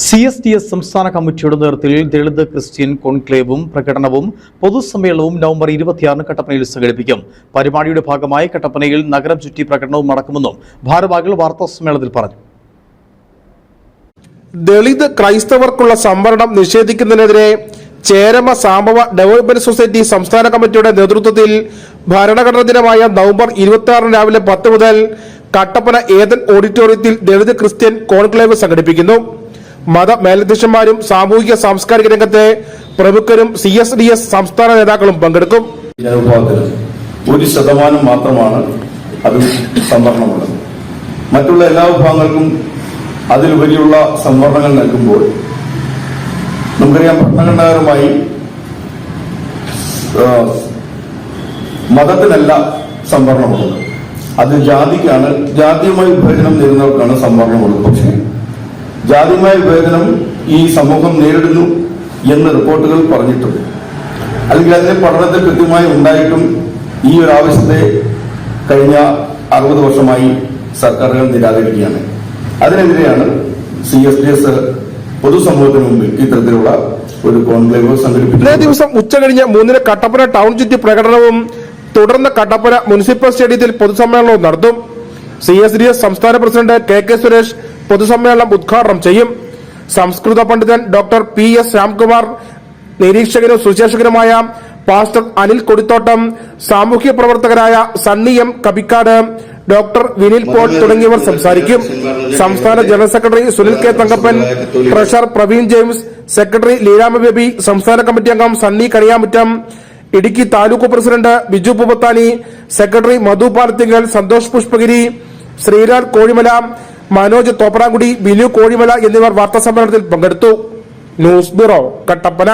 C S T S സംസ്ഥാന കമ്മിറ്റിയുടെ നേതൃത്വത്തിൽ ദളിത് ക്രിസ്ത്യൻ കോൺക്ലേവും പ്രകടനവും പൊതുസമ്മേളനവും നവംബർ ഇരുപത്തിയാറിന് കട്ടപ്പനയിൽ സംഘടിപ്പിക്കും. പരിപാടിയുടെ ഭാഗമായി കട്ടപ്പനയിൽ നഗരം ചുറ്റി പ്രകടനവും നടക്കുമെന്നും ഭാരവാഹികൾ വാർത്താ സമ്മേളനത്തിൽ പറഞ്ഞു. ദളിത് ക്രൈസ്തവർക്കുള്ള സംവരണം നിഷേധിക്കുന്നതിനെതിരെ ചേരമ സാമ്പവ ഡെവലപ്മെന്റ് സൊസൈറ്റി സംസ്ഥാന കമ്മിറ്റിയുടെ നേതൃത്വത്തിൽ ഭരണഘടനാ ദിനമായ നവംബർ ഇരുപത്തി ആറിന് രാവിലെ പത്ത് മുതൽ കട്ടപ്പന ഏതൻ ഓഡിറ്റോറിയത്തിൽ ദളിത് ക്രിസ്ത്യൻ കോൺക്ലേവ് സംഘടിപ്പിക്കുന്നു. മത മേലധ്യക്ഷന്മാരും സാമൂഹിക സാംസ്കാരിക രംഗത്തെ പ്രമുഖരും സി എസ് ഡി എസ് സംസ്ഥാന നേതാക്കളും പങ്കെടുക്കും. ഒരു ശതമാനം മാത്രമാണ് അത് സംവരണമുള്ളത്. മറ്റുള്ള എല്ലാ വിഭാഗങ്ങൾക്കും അതിലുപരിയുള്ള സംവരണങ്ങൾ നൽകുമ്പോൾ നമുക്കറിയാം ഭരണഘടനാപരമായി മതത്തിനല്ല സംവരണമുള്ളത്. അത് ജാതിക്കാണ് ജാതിയുമായി വിഭജനം നേരുന്നവർക്കാണ് സംവരണമുള്ളത്. പക്ഷേ ജാതിയുമായ വിവേചനം ഈ സമൂഹം നേരിടുന്നു എന്ന് റിപ്പോർട്ടുകൾ പറഞ്ഞിട്ടുണ്ട്. അല്ലെങ്കിൽ അതിന്റെ പഠനത്തിൽ കൃത്യമായി ഉണ്ടായിട്ടും ഈ ഒരു ആവശ്യത്തെ കഴിഞ്ഞ അറുപത് വർഷമായി സർക്കാരുകൾ നിരാകരിക്കുകയാണ്. അതിനെതിരെയാണ് സി എസ് ഡി എസ് പൊതുസമൂഹത്തിന് മുമ്പിൽ ഇത്തരത്തിലുള്ള ഒരു കോൺക്ലേവ് സംഘടിപ്പിച്ചത് ഇതേ ദിവസം ഉച്ച ഉച്ചകഴിഞ്ഞ് മൂന്നിന് കട്ടപ്പന ടൗൺ ചുറ്റി പ്രകടനവും തുടർന്ന് കട്ടപ്പന മുനിസിപ്പൽ സ്റ്റേഡിയത്തിൽ പൊതുസമ്മേളനവും നടത്തും. സി എസ് ഡി എസ് സംസ്ഥാന പ്രസിഡന്റ് കെ കെ സുരേഷ് പൊതുസമ്മേളനം ഉദ്ഘാടനം ചെയ്യും. സംസ്കൃത പണ്ഡിതൻ ഡോക്ടർ പി എസ് രാംകുമാർ നിരീക്ഷകനും സുശേഷകനുമായ പാസ്റ്റർ അനിൽ കൊടിത്തോട്ടം സാമൂഹ്യ പ്രവർത്തകരായ Sunny M Kabikkad doctor Vinil Paul തുടങ്ങിയവർ സംസാരിക്കും. സംസ്ഥാന general secretary Sunil K Thankappan treasurer Praveen James secretary Leelama Baby സംസ്ഥാന കമ്മിറ്റി അംഗം സണ്ണി കണിയാമുറ്റം ഇടുക്കി താലൂക്ക് പ്രസിഡന്റ് ബിജു പൂപ്പത്താനി സെക്രട്ടറി മധു പാലത്തിങ്കൽ സന്തോഷ് പുഷ്പഗിരി ശ്രീലാൽ കോഴിമല മനോജ് തോപ്രാങ്കുടി ബിനു കോഴിമല എന്നിവർ വാർത്താസമ്മേളനത്തിൽ പങ്കെടുത്തു. News bureau Kattappana.